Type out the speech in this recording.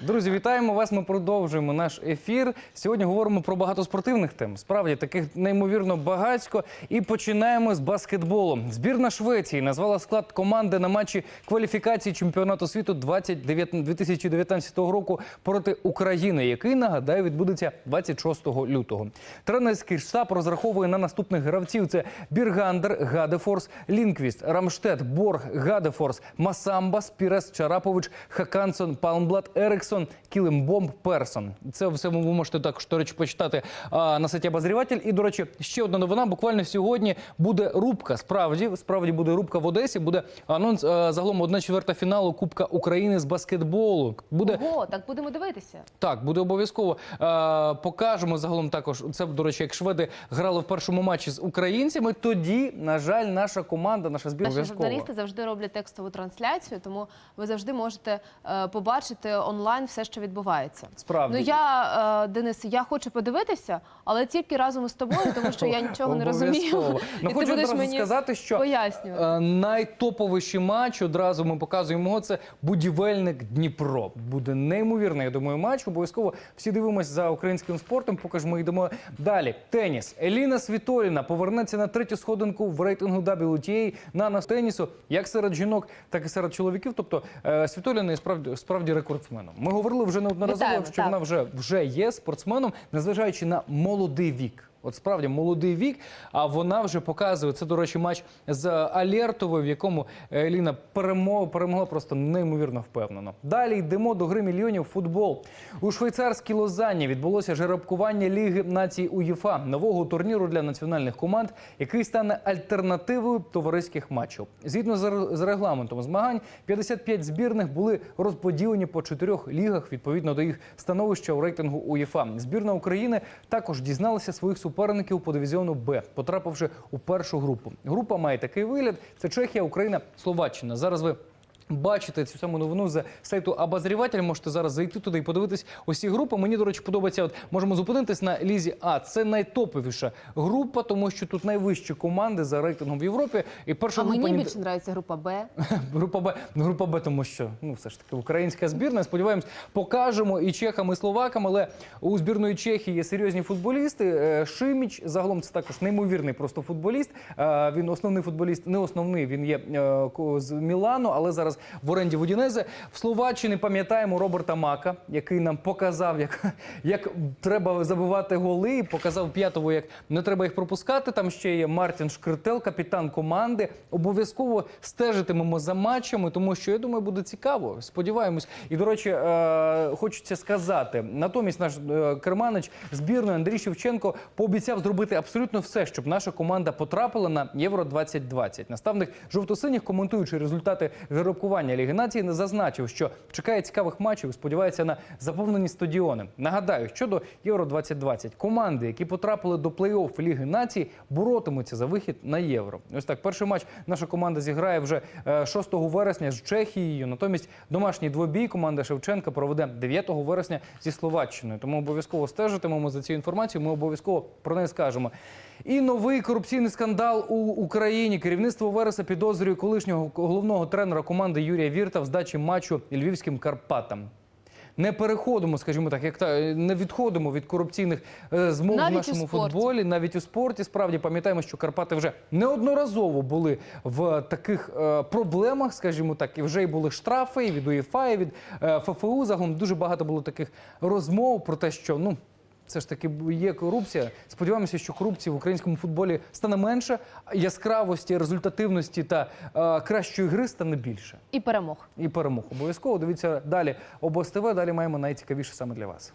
Друзі, вітаємо вас. Ми продовжуємо наш ефір. Сьогодні говоримо про багато спортивних тем. Справді таких неймовірно багатько. І починаємо з баскетболу. Збірна Швеції назвала склад команди на матчі кваліфікації чемпіонату світу 29 2019 року проти України, який нагадаю відбудеться 26 лютого. Тренерський штаб розраховує на наступних гравців: це Біргандер, Гадефорс, Лінквіст, Рамштет, Борг, Гадефорс, Масамба, Спірес, Чарапович, Хакансон, Палмблат, Ериксон, Кілимбомб, Персон. Це все ви можете також до речі почитати а, на сайті Обозріватель. І до речі, ще одна новина. Буквально сьогодні буде рубка. Справді, справді буде рубка в Одесі. Буде анонс а, загалом одна четверта фіналу Кубка України з баскетболу. Буде Ого, так будемо дивитися. так, буде обов'язково. Покажемо загалом також. Це, до речі, як шведи грали в першому матчі з українцями. Тоді, на жаль, наша команда, наша обов'язково. журналісти завжди роблять текстову трансляцію, тому ви завжди можете е, побачити онлайн все, що відбувається. Справді. Ну я, е, Денис, я хочу подивитися, але тільки разом із тобою, тому що я нічого не розумію. Ну, І хочу ти будеш мені сказати, що пояснювати. Е, Найтоповіший матч одразу ми показуємо. Це будівельник Дніпро. Буде неймовірний. Я думаю, матч. Обов'язково всі дивимося за українським спортом. Поки ж ми йдемо далі. Теніс. Еліна Світоліна повернеться на третю сходинку в рейтингу WTA на нас тенісу, як серед жінок, так і серед чоловіків. Тобто е, Світоліна є справді справді рекордсменом. Ми говорили вже неодноразово, Вітаємо, що так. вона вже вже є спортсменом, незважаючи на молодий вік. От справді молодий вік, а вона вже показує це. До речі, матч з Алєртовою, в якому Еліна перемогла, перемогла просто неймовірно впевнено. Далі йдемо до гри мільйонів футбол. У швейцарській Лозанні відбулося жеребкування Ліги націй УЄФА, нового турніру для національних команд, який стане альтернативою товариських матчів. Згідно з регламентом змагань, 55 збірних були розподілені по чотирьох лігах відповідно до їх становища у рейтингу УЄФА. Збірна України також дізналася своїх суперників по дивізіону Б, потрапивши у першу групу. Група має такий вигляд: це Чехія, Україна, Словаччина. Зараз ви. Бачите цю саму новину з сайту Обозріватель. Можете зараз зайти туди і подивитись усі групи. Мені, до речі, подобається. От можемо зупинитись на лізі А. Це найтоповіша група, тому що тут найвищі команди за рейтингом в Європі. І перша А група мені ні- більше подобається група Б. Група Б, ну, група Б, тому що ну все ж таки українська збірна. Сподіваємось, покажемо і чехам, і словакам. Але у збірної Чехії є серйозні футболісти. Е, Шиміч загалом це також неймовірний просто футболіст. Е, Він основний футболіст, не основний. Він є е, з Мілану, але зараз в оренді Удінезе. В Словаччині пам'ятаємо Роберта Мака, який нам показав, як, як треба забивати голи. Показав п'ятого, як не треба їх пропускати. Там ще є Мартін Шкртел, капітан команди. Обов'язково стежитимемо за матчами, тому що я думаю, буде цікаво. Сподіваємось. І до речі, е, хочеться сказати: натомість наш е, керманич збірної Андрій Шевченко пообіцяв зробити абсолютно все, щоб наша команда потрапила на Євро 2020 Наставник жовто-синіх, коментуючи результати жеребкування Ліги Нації, не зазначив, що чекає цікавих матчів. і Сподівається на заповнені стадіони. Нагадаю, щодо Євро 2020 команди, які потрапили до плей-офф Ліги Націй, боротимуться за вихід на євро. Ось так, перший матч наша команда зіграє вже е, 6 вересня з Чехією. Натомість домашній двобій команда Шевченка проведе 9 вересня зі Словаччиною. Тому обов'язково стежитимемо за цією інформацією. Ми обов'язково про неї скажемо. І новий корупційний скандал у Україні. Керівництво Вереса підозрює колишнього головного тренера команди Юрія Вірта в здачі матчу львівським Карпатам. Не переходимо, скажімо так, як та не відходимо від корупційних е, змов Навіть в нашому футболі, навіть у спорті. Справді пам'ятаємо, що Карпати вже неодноразово були в таких е, проблемах, скажімо так, і вже й були штрафи і від УЄФА, і від е, ФФУ. Загалом дуже багато було таких розмов про те, що ну. Все ж таки є корупція. Сподіваємося, що корупції в українському футболі стане менше, яскравості, результативності та е, кращої гри стане більше. І перемог. І перемог обов'язково. Дивіться далі. Обоз ТВ. Далі маємо найцікавіше саме для вас.